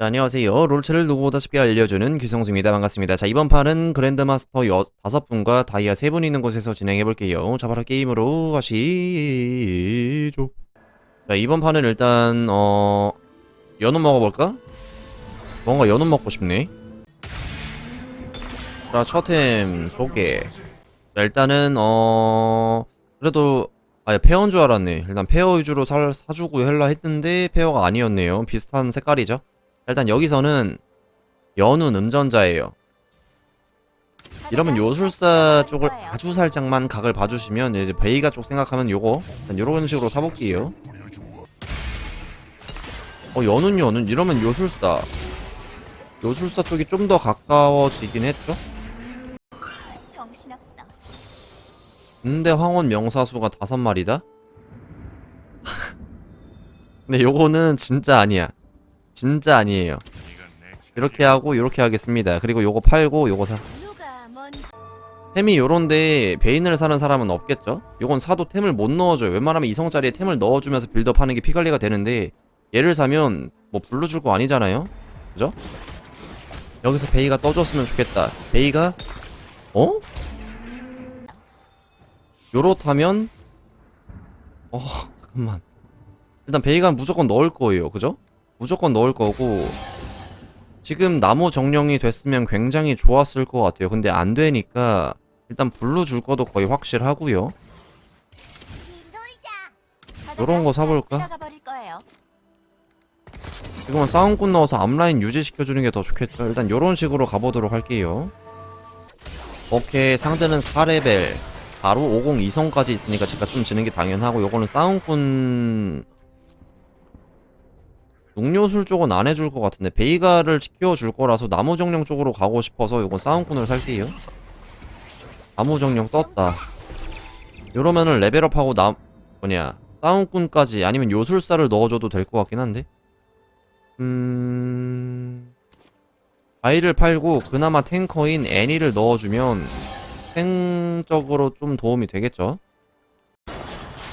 자, 안녕하세요. 롤체를 누구보다 쉽게 알려주는 규성수입니다. 반갑습니다. 자, 이번 판은 그랜드마스터 여, 다섯 분과 다이아 세분 있는 곳에서 진행해볼게요. 자, 바로 게임으로 가시죠. 자, 이번 판은 일단, 어, 연어 먹어볼까? 뭔가 연어 먹고 싶네. 자, 첫템, 조개. 자, 일단은, 어, 그래도, 아, 페어인 줄 알았네. 일단 페어 위주로 살, 사주고 헬라 했는데, 페어가 아니었네요. 비슷한 색깔이죠. 일단 여기서는 연운 음전자예요. 이러면 요술사 쪽을 아주 살짝만 각을 봐주시면 이제 베이가 쪽 생각하면 요거 요런 식으로 사볼게요. 어 연운 연운 이러면 요술사 요술사 쪽이 좀 더 가까워지긴 했죠. 근데 황혼 명사수가 다섯 마리다? 근데 요거는 진짜 아니야. 진짜 아니에요. 이렇게 하고 이렇게 하겠습니다. 그리고 요거 팔고 요거 사. 템이 요런데 베인을 사는 사람은 없겠죠? 요건 사도 템을 못 넣어줘요. 웬만하면 이성짜리에 템을 넣어주면서 빌드업 하는 게 피관리가 되는데 얘를 사면 뭐 불러줄 거 아니잖아요? 그죠? 여기서 베이가 떠줬으면 좋겠다. 베이가 어? 요렇다면 어 잠깐만 일단 베이가 무조건 넣을 거예요. 그죠? 무조건 넣을 거고 지금 나무 정령이 됐으면 굉장히 좋았을 것 같아요. 근데 안 되니까 일단 블루 줄 거도 거의 확실하고요. 요런 거 사볼까? 지금은 싸움꾼 넣어서 앞라인 유지시켜주는 게 더 좋겠죠. 일단 요런 식으로 가보도록 할게요. 오케이 상대는 4레벨 바로 50 2성까지 있으니까 제가 좀 지는 게 당연하고 요거는 싸움꾼 농료술 쪽은 안 해줄 것 같은데 베이가를 지켜줄 거라서 나무 정령 쪽으로 가고 싶어서 요건 싸움꾼을 살게요. 나무 정령 떴다. 요러면은 레벨업하고 나 뭐냐 싸움꾼까지 아니면 요술사를 넣어줘도 될 것 같긴 한데 음... 바이를 팔고 그나마 탱커인 애니를 넣어주면 탱적으로 좀 도움이 되겠죠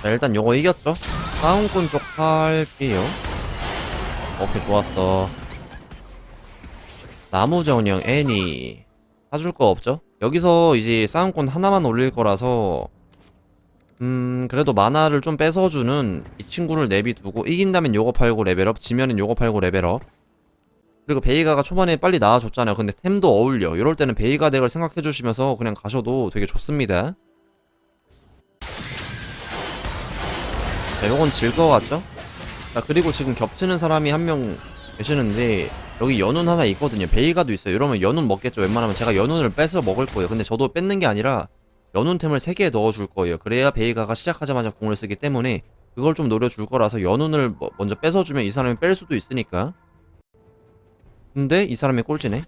자 일단 요거 이겼죠 싸움꾼 쪽 팔게요 오케이 좋았어. 나무정령 애니. 사줄 거 없죠? 여기서 이제 싸움꾼 하나만 올릴 거라서 음 그래도 만화를 좀 뺏어주는 이 친구를 내비두고 이긴다면 요거 팔고 레벨업 지면은 요거 팔고 레벨업. 그리고 베이가가 초반에 빨리 나와줬잖아요. 근데 템도 어울려. 이럴 때는 베이가 덱을 생각해주시면서 그냥 가셔도 되게 좋습니다. 자 요건 질것 같죠? 자 그리고 지금 겹치는 사람이 한 명 계시는데 여기 연운 하나 있거든요 베이가도 있어요 이러면 연운 먹겠죠 웬만하면 제가 연운을 뺏어 먹을 거예요 근데 저도 뺏는 게 아니라 연운템을 3개 넣어줄 거예요. 그래야 베이가가 시작하자마자 궁을 쓰기 때문에 그걸 좀 노려줄 거라서 연운을 뭐- 먼저 뺏어주면 이 사람이 뺄 수도 있으니까. 근데 이 사람이 꼴찌네.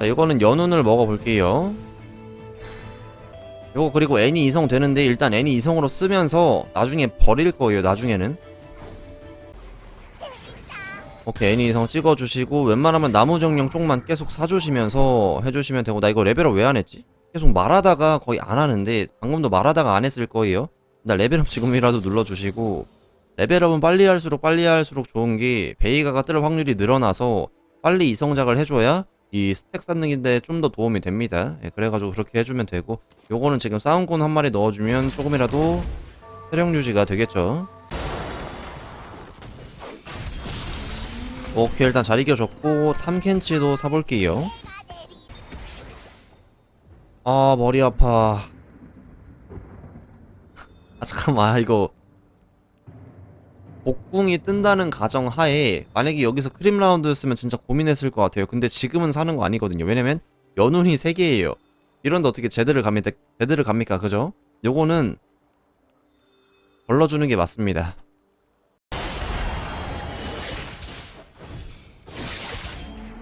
자, 이거는 연운을 먹어볼게요. 요거 그리고 N이 이성 되는데 일단 N이 이성으로 쓰면서 나중에 버릴 거예요. 나중에는. 오케이 애니 이성 찍어주시고 웬만하면 나무 정령 쪽만 계속 사주시면서 해주시면 되고 나 이거 레벨업 왜 안 했지? 계속 말하다가 거의 안 하는데 방금도 말하다가 안 했을 거예요 나 레벨업 지금이라도 눌러주시고 레벨업은 빨리 할수록 빨리 할수록 좋은 게 베이가가 뜰 확률이 늘어나서 빨리 이성작을 해줘야 이 스택 쌓는 데 좀 더 도움이 됩니다. 예, 그래가지고 그렇게 해주면 되고 요거는 지금 싸움꾼 한 마리 넣어주면 조금이라도 체력 유지가 되겠죠. 오케이 일단 잘 이겨줬고 탐켄치도 사볼게요. 아 머리 아파. 아 잠깐만 아, 이거 복궁이 뜬다는 가정 하에 만약에 여기서 크림 라운드였으면 진짜 고민했을 것 같아요. 근데 지금은 사는 거 아니거든요. 왜냐면 연운이 3개예요. 이런데 어떻게 제대를 갑니까 제대를 갑니까? 그죠? 요거는 걸러주는 게 맞습니다.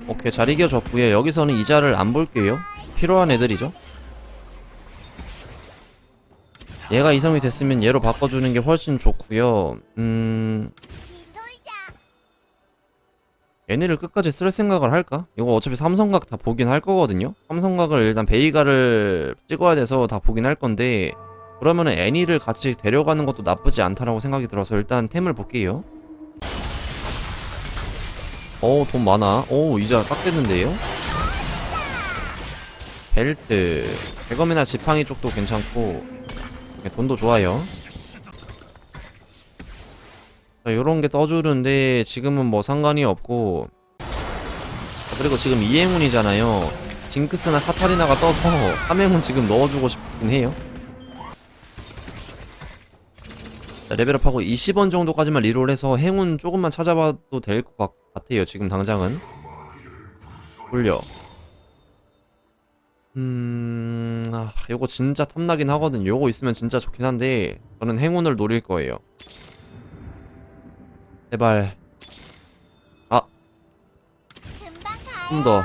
오케이 잘 이겨줬고요. 여기서는 이자를 안 볼게요. 필요한 애들이죠 얘가 이성이 됐으면 얘로 바꿔주는 게 훨씬 좋고요 음... 얘네를 끝까지 쓸 생각을 할까? 이거 어차피 삼성각 다 보긴 할 거거든요 삼성각을 일단 베이가를 찍어야 돼서 다 보긴 할 건데 그러면은 애니를 같이 데려가는 것도 나쁘지 않다라고 생각이 들어서 일단 템을 볼게요 어, 돈 많아. 오, 이자 딱 됐는데요? 벨트. 대검이나 지팡이 쪽도 괜찮고, 돈도 좋아요. 자, 요런 게 떠주는데, 지금은 뭐 상관이 없고, 자, 그리고 지금 이행운이잖아요. 징크스나 카타리나가 떠서, 3행운 지금 넣어주고 싶긴 해요. 자, 레벨업하고 20원 정도까지만 리롤해서 행운 조금만 찾아봐도 될 것 같아요. 지금 당장은. 돌려. 음, 아, 요거 진짜 탐나긴 하거든. 요거 있으면 진짜 좋긴 한데, 저는 행운을 노릴 거예요. 제발. 아. 좀 더.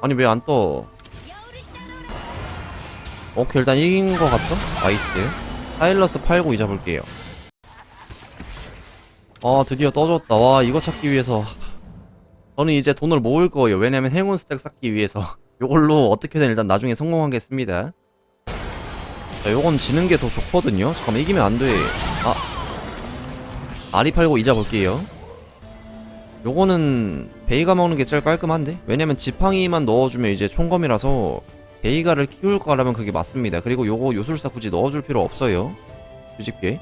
아니, 왜 안 떠? 오케이 일단 이긴 것 같죠? 나이스 사일러스 팔고 이자 볼게요 아 드디어 떠줬다 와 이거 찾기 위해서 저는 이제 돈을 모을 거예요 왜냐면 행운 스택 쌓기 위해서 요걸로 어떻게든 일단 나중에 성공하겠습니다 자 요건 지는 게 더 좋거든요 잠깐만 이기면 안 돼 아 아리 팔고 이자 볼게요 요거는 베이가 먹는 게 제일 깔끔한데 왜냐면 지팡이만 넣어주면 이제 총검이라서 베이가를 키울 거라면 그게 맞습니다. 그리고 요거 요술사 굳이 넣어줄 필요 없어요. 뒤집게.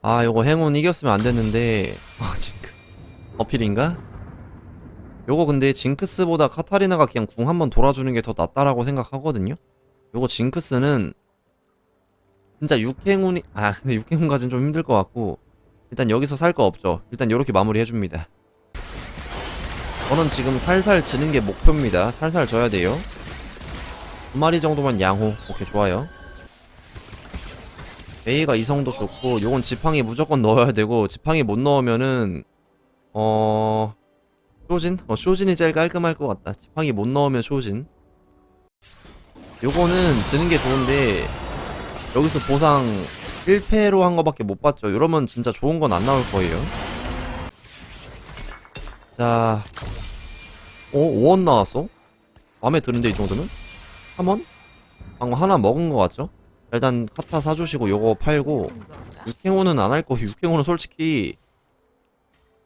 아, 요거 행운 이겼으면 안 됐는데. 아, 징크. 어필인가? 요거 근데 징크스보다 카타리나가 그냥 궁 한번 돌아주는 게 더 낫다라고 생각하거든요? 요거 징크스는 진짜 6행운이, 아, 근데 6행운까지는 좀 힘들 것 같고. 일단 여기서 살 거 없죠. 일단 요렇게 마무리 해줍니다. 저는 지금 살살 지는 게 목표입니다. 살살 져야 돼요. 두 마리 정도만 양호. 오케이, 좋아요. 메이가 이성도 좋고, 요건 지팡이 무조건 넣어야 되고, 지팡이 못 넣으면은, 어, 쇼진? 어, 쇼진이 제일 깔끔할 것 같다. 지팡이 못 넣으면 쇼진. 요거는 지는 게 좋은데, 여기서 보상 1패로 한 거밖에 못 봤죠. 이러면 진짜 좋은 건 안 나올 거예요. 자, 오, 5원 나왔어? 마음에 드는데, 이 정도면? 3원? 방금 하나 먹은 거 같죠? 일단, 카타 사주시고, 요거 팔고, 6행운은 안할 거고, 6행운은 솔직히,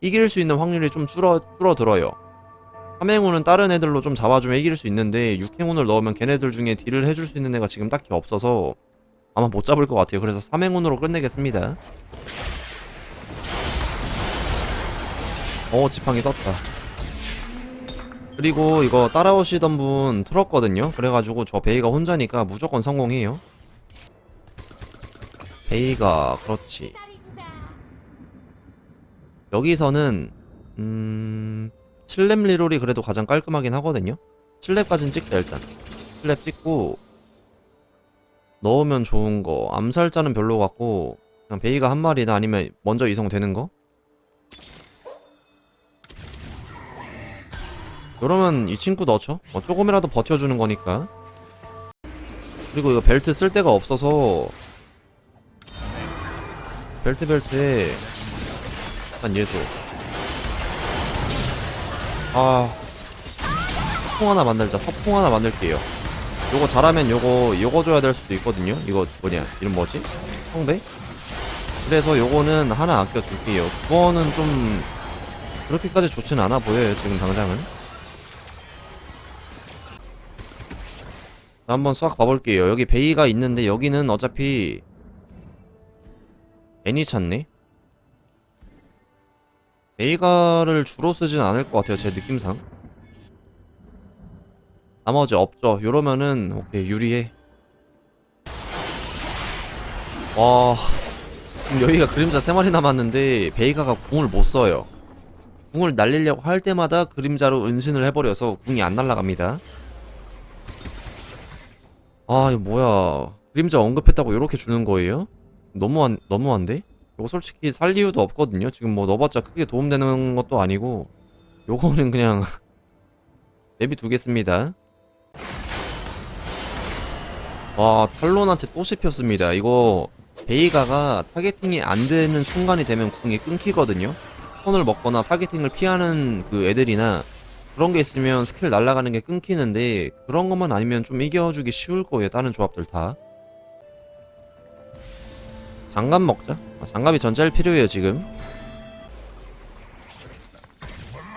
이길 수 있는 확률이 좀 줄어, 줄어들어요. 3행운은 다른 애들로 좀 잡아주면 이길 수 있는데, 6행운을 넣으면 걔네들 중에 딜을 해줄 수 있는 애가 지금 딱히 없어서, 아마 못 잡을 것 같아요. 그래서 3행운으로 끝내겠습니다. 어, 지팡이 떴다. 그리고 이거 따라오시던 분 틀었거든요. 그래가지고 저 베이가 혼자니까 무조건 성공해요. 베이가 그렇지. 여기서는 음 7렙 리롤이 그래도 가장 깔끔하긴 하거든요. 7렙까지는 찍자 일단. 7렙 찍고 넣으면 좋은 거. 암살자는 별로 같고 그냥 베이가 한 마리나 아니면 먼저 이성되는 거. 그러면 이 친구 넣죠. 뭐 조금이라도 버텨주는 거니까. 그리고 이거 벨트 쓸 데가 없어서 벨트 벨트에 일단 얘도. 아 서풍 하나 만들자. 서풍 하나 만들게요. 요거 잘하면 요거 요거 줘야 될 수도 있거든요. 이거 뭐냐? 이름 뭐지? 성배? 그래서 요거는 하나 아껴둘게요. 그거는 좀 그렇게까지 좋진 않아 보여요 지금 당장은. 자, 한번 수학 봐볼게요. 여기 베이가 있는데 여기는 어차피 애니 찾네 베이가를 주로 쓰진 않을 것 같아요 제 느낌상. 나머지 없죠. 요러면은 오케이 유리해. 와 지금 여기가 그림자 3마리 남았는데 베이가가 궁을 못 써요. 궁을 날리려고 할 때마다 그림자로 은신을 해버려서 궁이 안 날아갑니다. 아 이거 뭐야. 그림자 언급했다고 요렇게 주는 거예요? 너무한 너무한데? 이거 솔직히 살 이유도 없거든요. 지금 뭐 넣어봤자 크게 도움되는 것도 아니고 요거는 그냥 내비 두겠습니다. 와 탈론한테 또 씹혔습니다. 이거 베이가가 타겟팅이 안 되는 순간이 되면 궁이 끊기거든요. 손을 먹거나 타겟팅을 피하는 그 애들이나 그런 게 있으면 스킬 날아가는 게 끊기는데 그런 것만 아니면 좀 이겨주기 쉬울 거예요. 다른 조합들 다. 장갑 먹자. 아, 장갑이 전자일 필요해요 지금.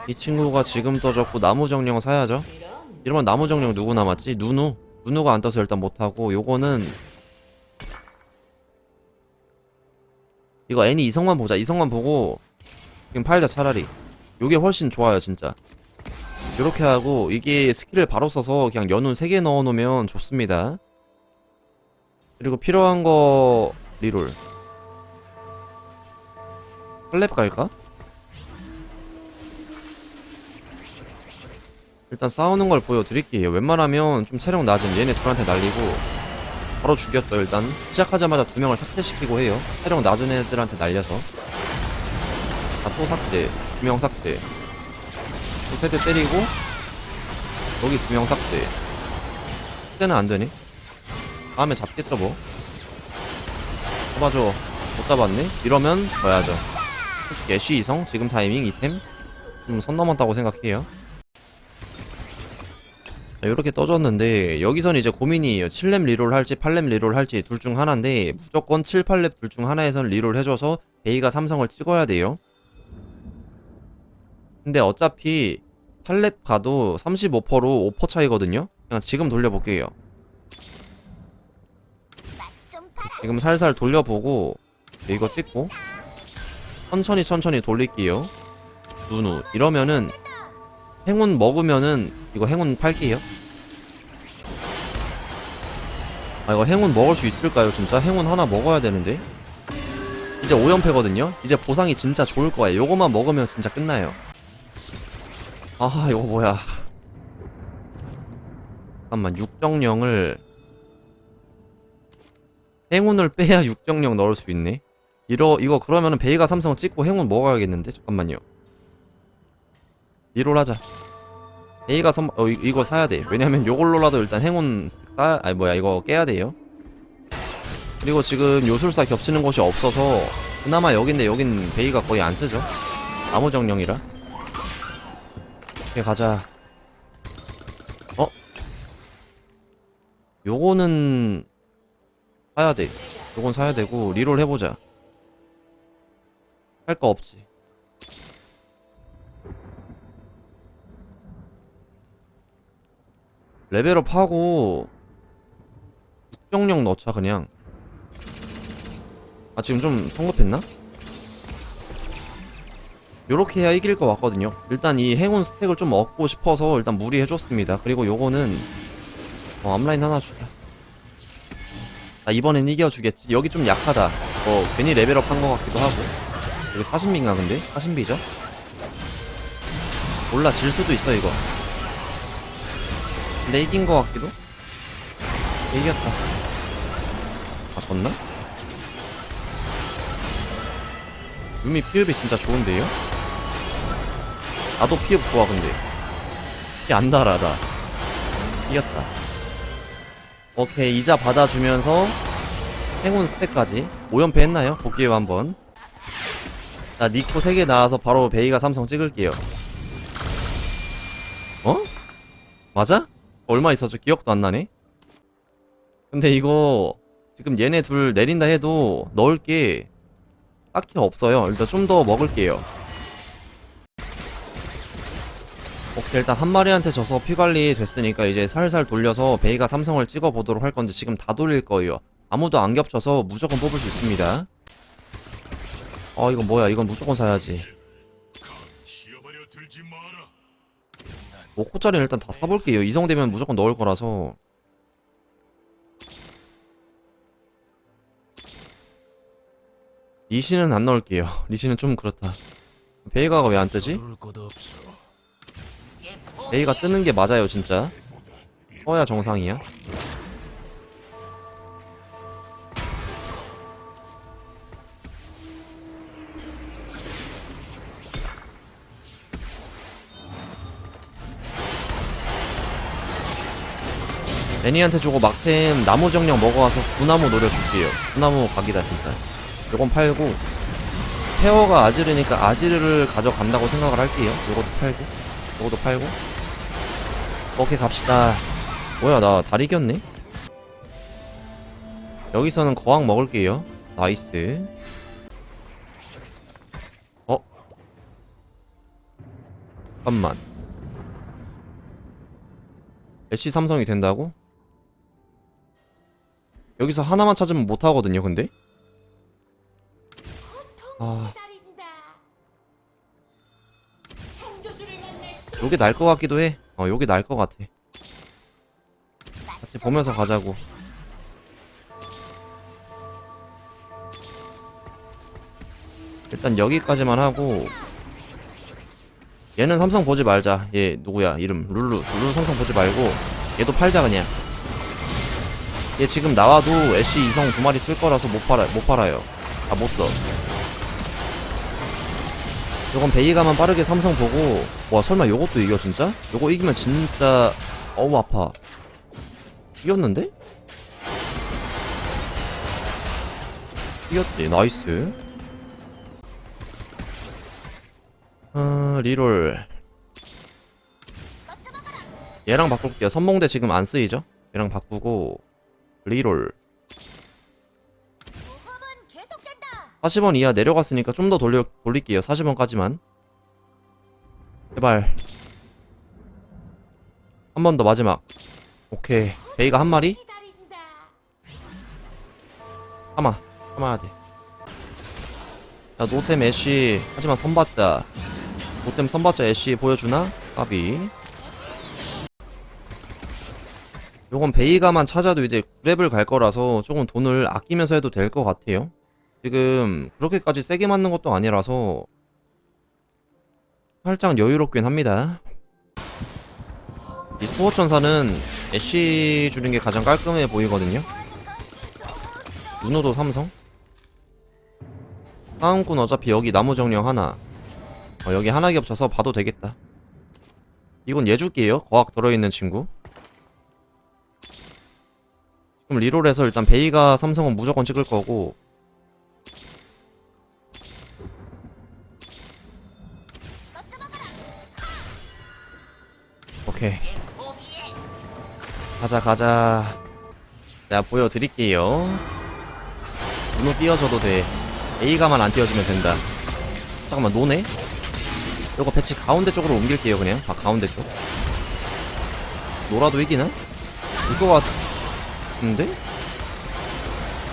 이 친구가 지금 떠졌고 나무 정령 사야죠. 이러면 나무 정령 누구 남았지? 누누. 누누가 안 떠서 일단 못하고 요거는 이거 애니 이성만 보자. 이성만 보고 지금 팔자 차라리. 요게 훨씬 좋아요 진짜. 요렇게 하고 이게 스킬을 바로 써서 그냥 연운 3개 넣어놓으면 좋습니다. 그리고 필요한 거 리롤. 플랩 갈까? 일단 싸우는 걸 보여드릴게요. 웬만하면 좀 체력 낮은 얘네 둘한테 날리고 바로 죽였죠 일단. 시작하자마자 두 명을 삭제시키고 해요. 체력 낮은 애들한테 날려서. 아 또 삭제. 두 명 삭제. 또 세대 때리고 여기 두 명 삭제. 그때는 안되네 다음에 잡겠죠 뭐 잡아줘 못 잡았네? 이러면 져야죠. 솔직히 애쉬 이성 지금 타이밍 이템 좀 선 넘었다고 생각해요. 자, 요렇게 떠졌는데 여기선 이제 고민이에요 7렙 리롤 할지 8렙 리롤 할지 둘 중 하나인데 무조건 7, 8렙 둘 중 하나에선 리롤 해줘서 베이가 삼성을 찍어야 돼요. 근데 어차피 8렙 가도 35%로 5% 차이거든요? 그냥 지금 돌려볼게요 맛좀 봐라. 지금 살살 돌려보고 이거 찍고 천천히 천천히 돌릴게요. 누누 이러면은 행운 먹으면은 이거 행운 팔게요. 아 이거 행운 먹을 수 있을까요 진짜? 행운 하나 먹어야 되는데. 이제 5연패거든요? 이제 보상이 진짜 좋을 거예요. 요거만 먹으면 진짜 끝나요. 아 이거 뭐야. 잠깐만 육정령을 행운을 빼야 육정령 넣을 수 있네. 이러 이거 그러면은 베이가 삼성 찍고 행운 먹어야겠는데 잠깐만요. 이롤 하자. 베이가 선 어, 이, 이거 사야 돼. 왜냐면 요걸로라도 일단 행운 싸 아니 뭐야 이거 깨야 돼요. 그리고 지금 요술사 겹치는 곳이 없어서 그나마 여긴데 여긴 베이가 거의 안 쓰죠. 나무 정령이라. 오케이 가자. 어? 요거는 사야 돼. 요건 사야 되고 리롤 해보자. 할 거 없지. 레벨업 하고 육정령 넣자 그냥. 아 지금 좀 성급했나? 요렇게 해야 이길 것 같거든요. 일단 이 행운 스택을 좀 얻고 싶어서 일단 무리해줬습니다. 그리고 요거는 어, 앞라인 하나 주자. 아 이번엔 이겨주겠지 여기 좀 약하다 어 괜히 레벨업 한 것 같기도 하고 여기 사신비인가 근데? 사신비죠? 몰라 질 수도 있어 이거 근데 이긴 것 같기도? 이겼다 아 졌나? 유미 피읍이 진짜 좋은데요? 나도 피읍 좋아 근데 피 안 달아 나 이겼다 오케이 이자 받아주면서 행운 스택까지 5연패 했나요? 복귀해 한번 자 니코 3개 나와서 바로 베이가 삼성 찍을게요 어? 맞아? 얼마 있었죠? 기억도 안 나네 근데 이거 지금 얘네 둘 내린다 해도 넣을 게 딱히 없어요 일단 좀 더 먹을게요 오케이 일단 한 마리한테 져서 피관리 됐으니까 이제 살살 돌려서 베이가 삼성을 찍어보도록 할 건데 지금 다 돌릴 거예요. 아무도 안 겹쳐서 무조건 뽑을 수 있습니다. 어 이거 뭐야? 이건 무조건 사야지. 쉬어버려 들지 마라. 5코짜리는 일단 다 사볼게요. 이성되면 무조건 넣을 거라서. 리시는 안 넣을게요. 리시는 좀 그렇다. 베이가가 왜 안 뜨지? 베이가 뜨는 게 맞아요 진짜. 써야 정상이야. 애니한테 주고 막템 나무 정령 먹어와서 구나무 노려줄게요. 구나무 각이다 진짜. 요건 팔고. 페어가 아지르니까 아지르를 가져간다고 생각을 할게요. 요것도 팔고. 요것도 팔고 오케이 갑시다 뭐야 나 다리 겼네 여기서는 거왕 먹을게요 나이스 어? 잠깐만 애쉬 삼성이 된다고? 여기서 하나만 찾으면 못하거든요 근데? 아. 요게 날 것 같기도 해. 어, 요게 날것 같아. 같이 보면서 가자고. 일단 여기까지만 하고 얘는 삼성 보지 말자. 얘 누구야? 이름 룰루. 룰루 삼성 보지 말고 얘도 팔자 그냥. 얘 지금 나와도 애쉬 이성 두 마리 쓸 거라서 못 팔아 못 팔아요. 아 못 써. 요건 베이가만 빠르게 삼성 보고 와 설마 요것도 이겨 진짜? 요거 이기면 진짜 어우 아파 이겼는데? 이겼지 나이스 아 리롤 얘랑 바꿀게요 선봉대 지금 안 쓰이죠? 얘랑 바꾸고 리롤 40원 이하 내려갔으니까 좀 더 돌려 돌릴게요. 40원까지만. 제발. 한 번 더 마지막. 오케이. 베이가 한 마리? 참아. 참아야 돼. 자, 노템 애쉬. 하지만 선받자. 노템 선받자 애쉬 보여주나? 까비. 요건 베이가만 찾아도 이제 9랩을 갈 거라서 조금 돈을 아끼면서 해도 될 것 같아요. 지금 그렇게까지 세게 맞는 것도 아니라서 살짝 여유롭긴 합니다. 이 수호천사는 애쉬 주는 게 가장 깔끔해 보이거든요. 누누도 삼성. 상훈군 어차피 여기 나무 정령 하나. 어, 여기 하나 겹쳐서 봐도 되겠다. 이건 얘 줄게요. 거학 들어있는 친구. 그럼 리롤에서 일단 베이가 삼성은 무조건 찍을 거고 오케이. 가자 가자. 자 보여드릴게요. 문호 띄워줘도 돼. A가만 안 띄워주면 된다. 잠깐만 노네? 요거 배치 가운데 쪽으로 옮길게요 그냥. 아 가운데 쪽. 노라도 이기나? 이거 같은데?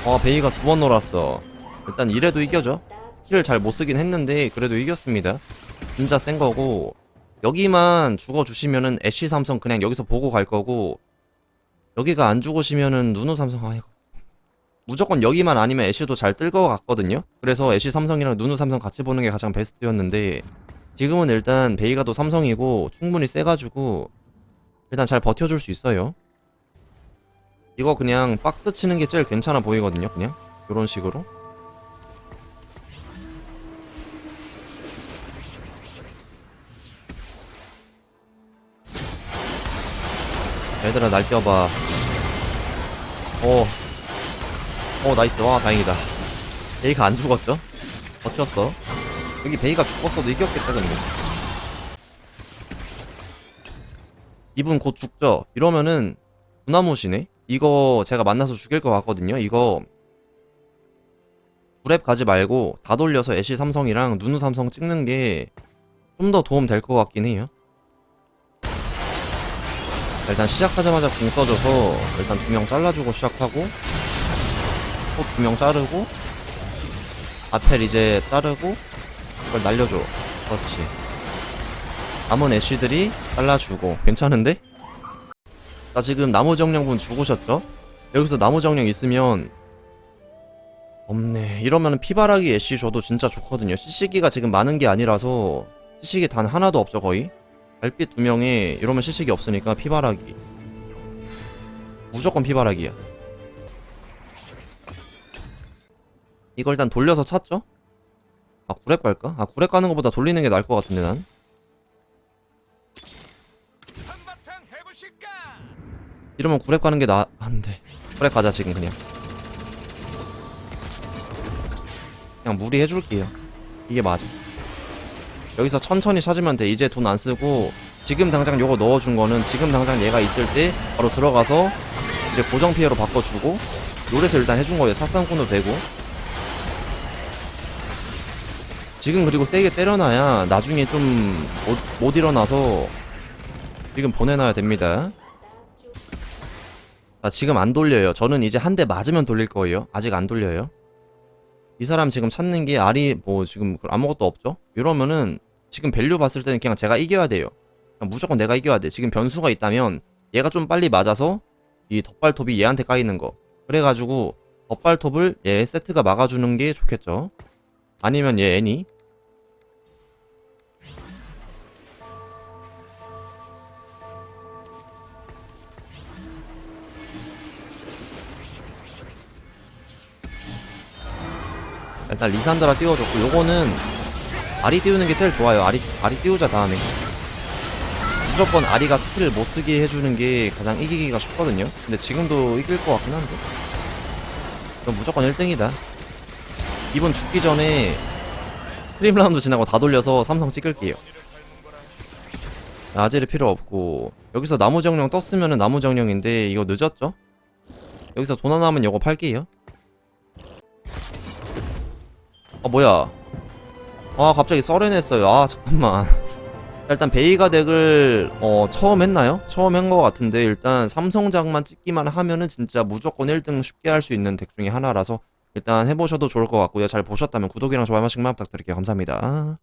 어 베이가 두 번 놀았어. 일단 이래도 이겨줘. 힐을 잘 못쓰긴 했는데 그래도 이겼습니다. 진짜 센 거고 여기만 죽어주시면은 애쉬 삼성 그냥 여기서 보고 갈 거고 여기가 안 죽으시면은 누누 삼성 아이고. 무조건 여기만 아니면 애쉬도 잘 뜰 것 같거든요? 그래서 애쉬 삼성이랑 누누 삼성 같이 보는 게 가장 베스트였는데 지금은 일단 베이가도 삼성이고 충분히 세가지고 일단 잘 버텨줄 수 있어요. 이거 그냥 박스 치는 게 제일 괜찮아 보이거든요 그냥? 이런 식으로 얘들아 날 뛰어봐 어. 어 나이스 와 다행이다 베이가 안 죽었죠? 버텼어 여기 베이가 죽었어도 이겼겠다 근데 이분 곧 죽죠? 이러면은 두나무시네? 이거 제가 만나서 죽일 것 같거든요 이거 브랩 가지 말고 다 돌려서 애쉬 삼성이랑 누누 삼성 찍는 게 좀 더 도움 될 것 같긴 해요 자, 일단 시작하자마자 궁 써줘서 일단 두 명 잘라주고 시작하고 또 두 명 자르고 아펠 이제 자르고 이걸 날려줘. 그렇지. 남은 애쉬들이 잘라주고. 괜찮은데? 자 지금 나무 정령분 죽으셨죠? 여기서 나무 정령 있으면 없네. 이러면 피바라기 애쉬 줘도 진짜 좋거든요. 시시기가 지금 많은 게 아니라서 시시기 단 하나도 없죠 거의 달빛 두 명에 이러면 시식이 없으니까 피바라기. 무조건 피바라기야. 이걸 일단 돌려서 찾죠? 아 구랩 갈까? 아 구랩 가는 것보다 돌리는 게 나을 것 같은데 난? 이러면 구랩 가는 게 나... 안돼. 구랩 가자 지금 그냥. 그냥 무리 해줄게요. 이게 맞아 여기서 천천히 찾으면 돼. 이제 돈 안 쓰고 지금 당장 요거 넣어준 거는 지금 당장 얘가 있을 때 바로 들어가서 이제 고정 피해로 바꿔주고 노래서 일단 해준 거예요. 사상꾼도 되고. 지금 그리고 세게 때려놔야 나중에 좀 못 일어나서 지금 보내놔야 됩니다. 아, 지금 안 돌려요. 저는 이제 한 대 맞으면 돌릴 거예요. 아직 안 돌려요. 이 사람 지금 찾는 게 알이 뭐 지금 아무것도 없죠? 이러면은 지금 밸류 봤을 때는 그냥 제가 이겨야 돼요. 무조건 내가 이겨야 돼. 지금 변수가 있다면 얘가 좀 빨리 맞아서 이 덧발톱이 얘한테 까이는 거. 그래가지고 덧발톱을 얘 세트가 막아주는 게 좋겠죠. 아니면 얘 애니. 일단 리산드라 띄워줬고 요거는 아리 띄우는 게 제일 좋아요. 아리 아리 띄우자 다음에 무조건 아리가 스킬을 못 쓰게 해주는 게 가장 이기기가 쉽거든요. 근데 지금도 이길 것 같긴 한데. 그럼 무조건 1등이다. 이번 죽기 전에 스트림 라운드 지나고 다 돌려서 삼성 찍을게요. 아재를 필요 없고 여기서 나무 정령 떴으면은 나무 정령인데 이거 늦었죠? 여기서 돈 하나 하면 이거 팔게요. 아 뭐야? 아 갑자기 썰어냈어요. 아 잠깐만. 일단 베이가 덱을 어 처음 했나요? 처음 한 것 같은데 일단 삼성작만 찍기만 하면은 진짜 무조건 1등 쉽게 할 수 있는 덱 중에 하나라서 일단 해보셔도 좋을 것 같고요. 잘 보셨다면 구독이랑 좋아요 한 번씩만 부탁드릴게요. 감사합니다.